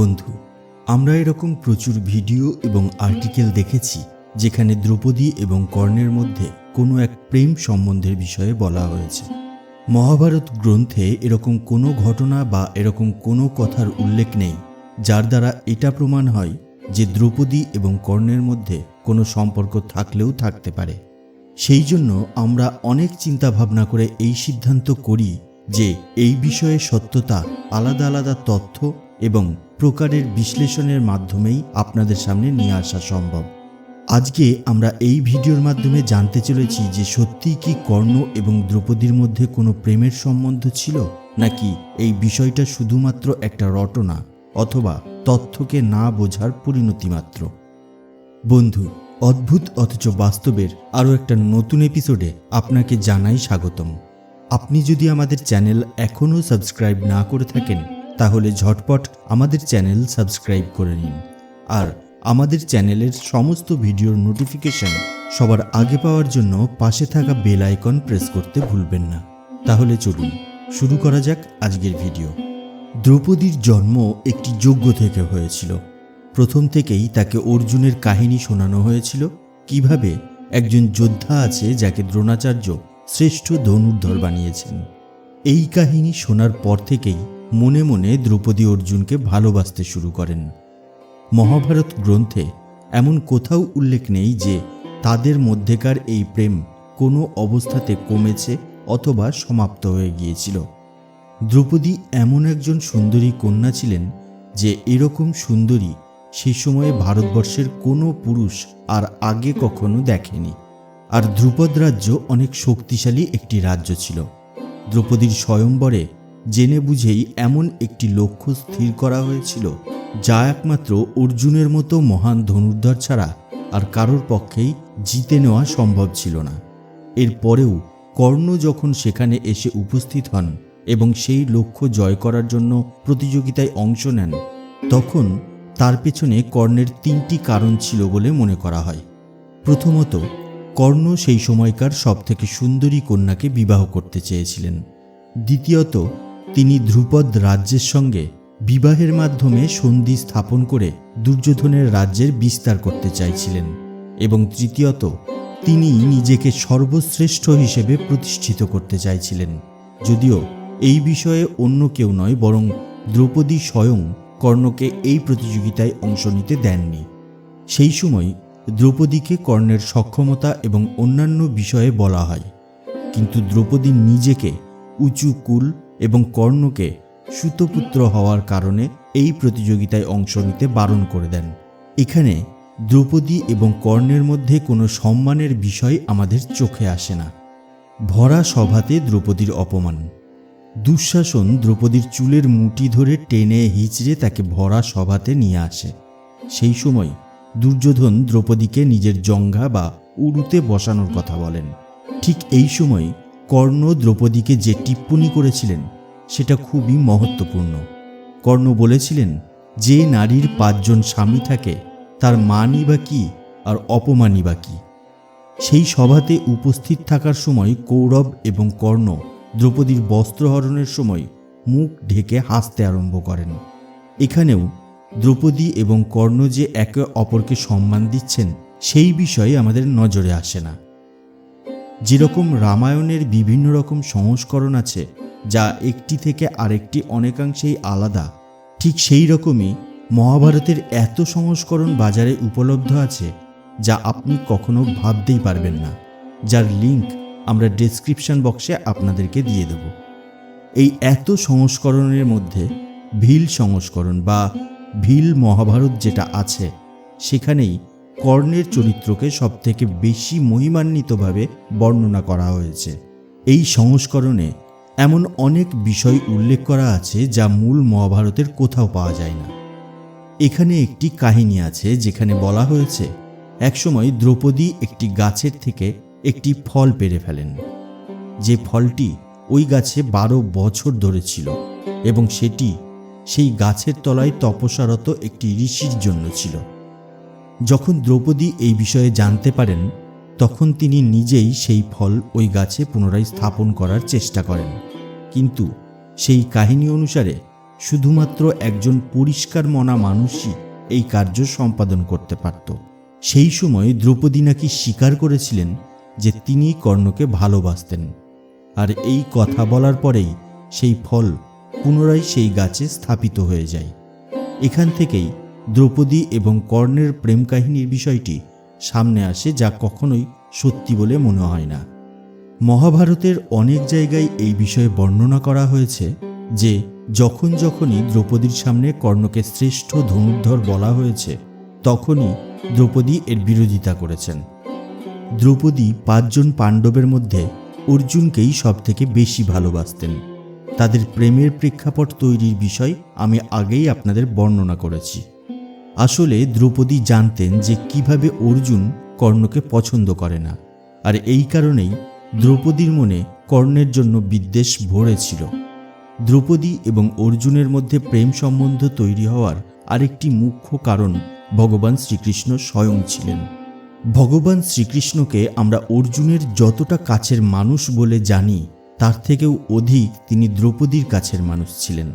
বন্ধু, আমরা এরকম প্রচুর ভিডিও এবং আর্টিকেল দেখেছি, যেখানে দ্রৌপদী এবং কর্ণের মধ্যে কোনো এক প্রেম সম্বন্ধের বিষয়ে বলা হয়েছে। মহাভারত গ্রন্থে এরকম কোনো ঘটনা বা এরকম কোনো কথার উল্লেখ নেই, যার দ্বারা এটা প্রমাণ হয় যে দ্রৌপদী এবং কর্ণের মধ্যে কোনো সম্পর্ক থাকলেও থাকতে পারে। সেই জন্য আমরা অনেক চিন্তা ভাবনা করে এই সিদ্ধান্ত করি যে এই বিষয়ে সত্যতা আলাদা আলাদা তথ্য এবং প্রকারের বিশ্লেষণের মাধ্যমেই আপনাদের সামনে নিয়ে আসা সম্ভব। আজকে আমরা এই ভিডিওর মাধ্যমে জানতে চলেছি যে সত্যিই কি কর্ণ এবং দ্রৌপদীর মধ্যে কোনো প্রেমের সম্বন্ধ ছিল, নাকি এই বিষয়টা শুধুমাত্র একটা রটনা অথবা তথ্যকে না বোঝার পরিণতি মাত্র। বন্ধু, অদ্ভুত অথচ বাস্তবের আরও একটা নতুন এপিসোডে আপনাকে জানাই স্বাগতম। আপনি যদি আমাদের চ্যানেল এখনও সাবস্ক্রাইব না করে থাকেন তাহলে ঝটপট আমাদের চ্যানেল সাবস্ক্রাইব করে নিন। আর আমাদের চ্যানেলের সমস্ত ভিডিওর নোটিফিকেশন সবার আগে পাওয়ার জন্য পাশে থাকা বেল আইকন প্রেস করতে ভুলবেন না। তাহলে চলুন, শুরু করা যাক আজকের ভিডিও। দ্রৌপদীর জন্ম একটি যজ্ঞ থেকে হয়েছিল। প্রথম থেকেই তাকে অর্জুনের কাহিনী শোনানো হয়েছিল। কীভাবে একজন যোদ্ধা আছে যাকে দ্রোণাচার্য শ্রেষ্ঠ ধনুর্ধর বানিয়েছেন। এই কাহিনী শোনার পর থেকেই মনে মনে দ্রৌপদী অর্জুনকে ভালোবাসতে শুরু করেন। মহাভারত গ্রন্থে এমন কোথাও উল্লেখ নেই যে তাদের মধ্যেকার এই প্রেম কোনো অবস্থাতে কমেছে অথবা সমাপ্ত হয়ে গিয়েছিল। দ্রৌপদী এমন একজন সুন্দরী কন্যা ছিলেন যে এরকম সুন্দরী সেই সময়ে ভারতবর্ষের কোনো পুরুষ আর আগে কখনো দেখেনি। আর ধ্রুপদ রাজ্য অনেক শক্তিশালী একটি রাজ্য ছিল। দ্রৌপদীর স্বয়ম্বরে জেনে বুঝেই এমন একটি লক্ষ্য স্থির করা হয়েছিল, যা একমাত্র অর্জুনের মতো মহান ধনুর্ধর ছাড়া আর কারোর পক্ষেই জিতে নেওয়া সম্ভব ছিল না। এরপরেও কর্ণ যখন সেখানে এসে উপস্থিত হন এবং সেই লক্ষ্য জয় করার জন্য প্রতিযোগিতায় অংশ নেন, তখন তার পেছনে কর্ণের তিনটি কারণ ছিল বলে মনে করা হয়। প্রথমত, কর্ণ সেই সময়কার সবথেকে সুন্দরী কন্যাকে বিবাহ করতে চেয়েছিলেন। দ্বিতীয়ত তিনি ধ্রুপদ রাজ্যের সঙ্গে বিবাহের মাধ্যমে সন্ধি স্থাপন করে দুর্যোধনের রাজ্যের বিস্তার করতে চাইছিলেন এবং তৃতীয়ত, তিনি নিজেকে সর্বশ্রেষ্ঠ হিসেবে প্রতিষ্ঠিত করতে চাইছিলেন। যদিও এই বিষয়ে অন্য কেউ নয়, বরং দ্রৌপদী স্বয়ং কর্ণকে এই প্রতিযোগিতায় অংশ নিতে দেননি। সেই সময় দ্রৌপদীকে কর্ণের সক্ষমতা এবং অন্যান্য বিষয়ে বলা হয়। কিন্তু দ্রৌপদী নিজেকে উঁচু কুল এবং কর্ণকে সুতপুত্র হওয়ার কারণে এই প্রতিযোগিতায় অংশ নিতে বারণ করে দেন। এখানে দ্রৌপদী এবং কর্ণের মধ্যে কোনো সম্মানের বিষয় আমাদের চোখে আসে না। ভরা সভাতে দ্রৌপদীর অপমান। দুঃশাসন দ্রৌপদীর চুলের মুঠি ধরে টেনে হিচড়ে তাকে ভরা সভাতে নিয়ে আসে। সেই সময় দুর্যোধন দ্রৌপদীকে নিজের জঙ্ঘা বা উরুতে বসানোর কথা বলেন। ঠিক এই সময় কর্ণ দ্রৌপদীকে যে টিপ্পণী করেছিলেন, সেটা খুবই মহত্বপূর্ণ। কর্ণ বলেছিলেন, যে নারীর পাঁচজন স্বামী থাকে, তার মানই বা কি, আর অপমানই বা কি? সেই সভাতে উপস্থিত থাকার সময় কৌরব এবং কর্ণ দ্রৌপদীর বস্ত্রহরণের সময় মুখ ঢেকে হাসতে আরম্ভ করেন। এখানেও দ্রৌপদী এবং কর্ণ যে একে অপরকে সম্মান দিচ্ছেন, সেই বিষয়ে আমাদের নজরে আসে না। যেরকম রামায়ণের বিভিন্ন রকম সংস্করণ আছে, যা একটি থেকে আরেকটি অনেকাংশেই আলাদা, ঠিক সেই রকমই মহাভারতের এত সংস্করণ বাজারে উপলব্ধ আছে, যা আপনি কখনো ভাবতেই পারবেন না, যার লিংক আমরা ডেসক্রিপশন বক্সে আপনাদেরকে দিয়ে দেব। এই এত সংস্করণের মধ্যে ভিল সংস্করণ বা ভিল মহাভারত যেটা আছে, সেখানেই কর্ণের চরিত্রকে সবথেকে বেশি মহিমান্বিতভাবে বর্ণনা করা হয়েছে। এই সংস্করণে এমন অনেক বিষয় উল্লেখ করা আছে যা মূল মহাভারতের কোথাও পাওয়া যায় না। এখানে একটি কাহিনী আছে যেখানে বলা হয়েছে, একসময় দ্রৌপদী একটি গাছের থেকে একটি ফল পেরে ফেলেন। যে ফলটি ওই গাছে বারো বছর ধরে ছিল এবং সেটি সেই গাছের তলায় তপস্যারত একটি ঋষির জন্য ছিল। যখন দ্রৌপদী এই বিষয়ে জানতে পারেন, তখন তিনি নিজেই সেই ফল ওই গাছে পুনরায় স্থাপন করার চেষ্টা করেন। কিন্তু সেই কাহিনী অনুসারে শুধুমাত্র একজন পরিষ্কার মনা মানুষই এই কার্য সম্পাদন করতে পারত। সেই সময় দ্রৌপদী নাকি স্বীকার করেছিলেন যে তিনি কর্ণকে ভালোবাসতেন। আর এই কথা বলার পরেই সেই ফল পুনরায় সেই গাছে স্থাপিত হয়ে যায়। এখান থেকেই দ্রৌপদী এবং কর্ণের প্রেম কাহিনীর বিষয়টি সামনে আসে যা কখনোই সত্যি বলে মনে হয় না। মহাভারতের অনেক জায়গায় এই বিষয়ে বর্ণনা করা হয়েছে যে, যখন যখনই দ্রৌপদীর সামনে কর্ণকে শ্রেষ্ঠ ধনুর্ধর বলা হয়েছে, তখনই দ্রৌপদী এর বিরোধিতা করেছেন। দ্রৌপদী পাঁচজন পাণ্ডবের মধ্যে অর্জুনকেই সবথেকে বেশি ভালোবাসতেন। তাদের প্রেমের প্রেক্ষাপট তৈরির বিষয় আমি আগেই আপনাদের বর্ণনা করেছি। আসলে দ্রৌপদী জানতেন যে কীভাবে অর্জুন কর্ণকে পছন্দ করে না। আর এই কারণেই দ্রৌপদীর মনে কর্ণের জন্য বিদ্বেষ ভরেছিল। দ্রৌপদী এবং অর্জুনের মধ্যে প্রেম সম্বন্ধ তৈরি হওয়ার আরেকটি মুখ্য কারণ ভগবান শ্রীকৃষ্ণ স্বয়ং ছিলেন। ভগবান শ্রীকৃষ্ণকে আমরা অর্জুনের যতটা কাছের মানুষ বলে জানি, তার থেকেও অধিক তিনি দ্রৌপদীর কাছের মানুষ ছিলেন।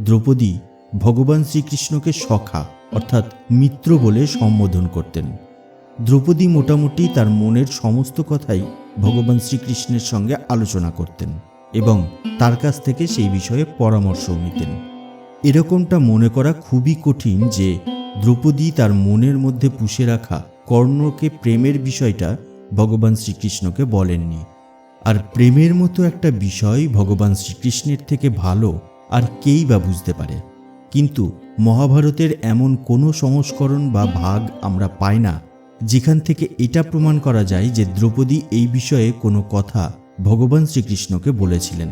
দ্রৌপদী ভগবান শ্রীকৃষ্ণকে সখা, অর্থাৎ মিত্র বলে সম্বোধন করতেন। দ্রৌপদী মোটামুটি তার মনের সমস্ত কথাই ভগবান শ্রীকৃষ্ণের সঙ্গে আলোচনা করতেন এবং তার কাছ থেকে সেই বিষয়ে পরামর্শও নিতেন। এরকমটা মনে করা খুবই কঠিন যে দ্রৌপদী তার মনের মধ্যে পুষে রাখা কর্ণকে প্রেমের বিষয়টা ভগবান শ্রীকৃষ্ণকে বলেননি। আর প্রেমের মতো একটা বিষয় ভগবান শ্রীকৃষ্ণের থেকে ভালো আর কেই বা বুঝতে পারে? কিন্তু মহাভারতের এমন কোনো সংস্করণ বা ভাগ আমরা পাই না, যেখান থেকে এটা প্রমাণ করা যায় যে দ্রৌপদী এই বিষয়ে কোনো কথা ভগবান শ্রীকৃষ্ণকে বলেছিলেন।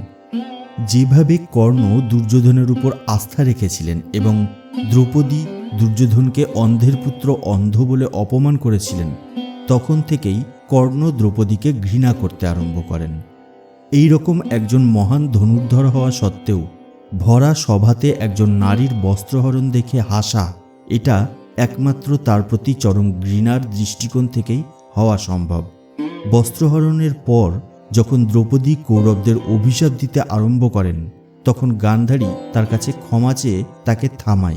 যেভাবে কর্ণ দুর্যোধনের উপর আস্থা রেখেছিলেন এবং দ্রৌপদী দুর্যোধনকে অন্ধের পুত্র অন্ধ বলে অপমান করেছিলেন, তখন থেকেই কর্ণ দ্রৌপদীকে ঘৃণা করতে আরম্ভ করেন। এই রকম একজন মহান ধনুর্ধর হওয়া সত্ত্বেও ভরা সভাতে একজন নারীর বস্ত্রহরণ দেখে হাসা। এটা একমাত্র তার প্রতি চরম ঘৃণার দৃষ্টিকোণ থেকেই হওয়া সম্ভব। বস্ত্রহরণের পর যখন দ্রৌপদী কৌরবদের অভিশাপ দিতে আরম্ভ করেন, তখন গান্ধারী তার কাছে ক্ষমা চেয়ে তাকে থামায়।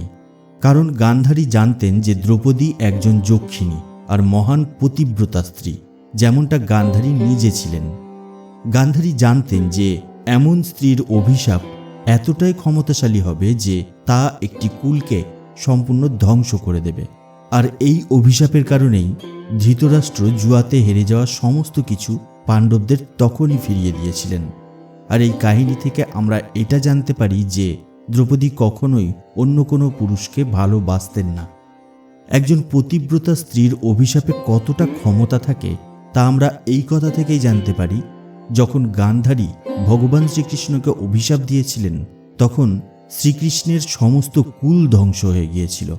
কারণ গান্ধারী জানতেন যে দ্রৌপদী একজন যক্ষিণী আর মহান পতিব্রতা স্ত্রী, যেমনটা গান্ধারী নিজে ছিলেন। গান্ধারী জানতেন যে এমন স্ত্রীর অভিশাপ এতটাই ক্ষমতাশালী হবে যে তা একটি কুলকে সম্পূর্ণ ধ্বংস করে দেবে। আর এই অভিশাপের কারণেই ধৃতরাষ্ট্র জুয়াতে হেরে যাওয়া সমস্ত কিছু পাণ্ডবদের তখনই ফিরিয়ে দিয়েছিলেন। আর এই কাহিনী থেকে আমরা এটা জানতে পারি যে দ্রৌপদী কখনোই অন্য কোনো পুরুষকে ভালোবাসতেন না। একজন পতিব্রতা স্ত্রীর অভিশাপে কতটা ক্ষমতা থাকে তা আমরা এই কথা থেকেই জানতে পারি যখন গান্ধারী ভগবান শ্রীকৃষ্ণকে অভিশাপ দিয়েছিলেন, তখন শ্রীকৃষ্ণের সমস্ত কুল ধ্বংস হয়ে গিয়েছিল।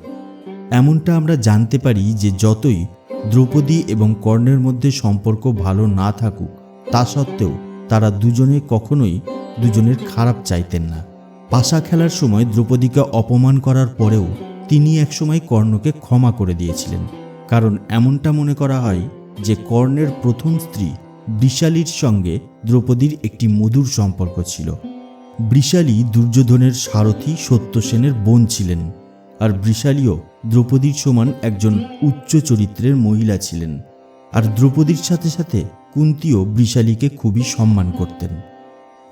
এমনটা আমরা জানতে পারি যে যতই দ্রৌপদী এবং কর্ণের মধ্যে সম্পর্ক ভালো না থাকুক, তা সত্ত্বেও তারা দুজনে কখনোই দুজনের খারাপ চাইতেন না। পাশা খেলার সময় দ্রৌপদীকে অপমান করার পরেও তিনি একসময় কর্ণকে ক্ষমা করে দিয়েছিলেন। কারণ এমনটা মনে করা হয় যে কর্ণের প্রথম স্ত্রী বৃষালীর সঙ্গে দ্রৌপদীর একটি মধুর সম্পর্ক ছিল। বৃষালী দুর্যোধনের সারথী সত্যসেনের বোন ছিলেন আর বৃষালীও দ্রৌপদীর সমান একজন উচ্চ চরিত্রের মহিলা ছিলেন। আর দ্রৌপদীর সাথে সাথে কুন্তিও বৃষালীকে খুবই সম্মান করতেন।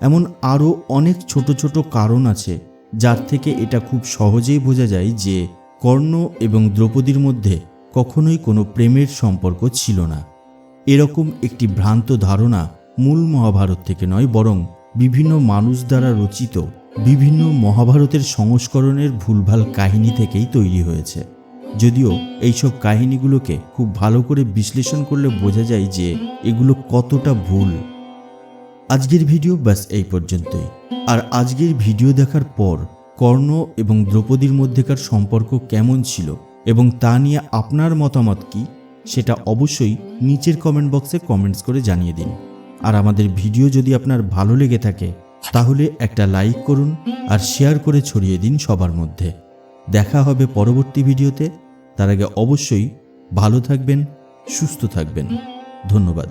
এমন আরও অনেক ছোট ছোট কারণ আছে যার থেকে এটা খুব সহজেই বোঝা যায় যে কর্ণ এবং দ্রৌপদীর মধ্যে কখনোই কোনো প্রেমের সম্পর্ক ছিল না। এরকম একটি ভ্রান্ত ধারণা মূল মহাভারত থেকে নয়, বরং বিভিন্ন মানুষ দ্বারা রচিত বিভিন্ন মহাভারতের সংস্করণের ভুলভাল কাহিনী থেকেই তৈরি হয়েছে। যদিও এইসব কাহিনীগুলোকে খুব ভালো করে বিশ্লেষণ করলে বোঝা যায় যে এগুলো কতটা ভুল। আজকের ভিডিও ব্যাস এই পর্যন্তই। আর আজকের ভিডিও দেখার পর কর্ণ এবং দ্রৌপদীর মধ্যেকার সম্পর্ক কেমন ছিল এবং তা নিয়ে আপনার মতামত কি? সেটা অবশ্যই নিচের কমেন্ট বক্সে কমেন্টস করে জানিয়ে দিন। আর আমাদের ভিডিও যদি আপনার ভালো লেগে থাকে, তাহলে একটা লাইক করুন আর শেয়ার করে ছড়িয়ে দিন সবার মধ্যে। দেখা হবে পরবর্তী ভিডিওতে তার আগে অবশ্যই ভালো থাকবেন, সুস্থ থাকবেন। ধন্যবাদ।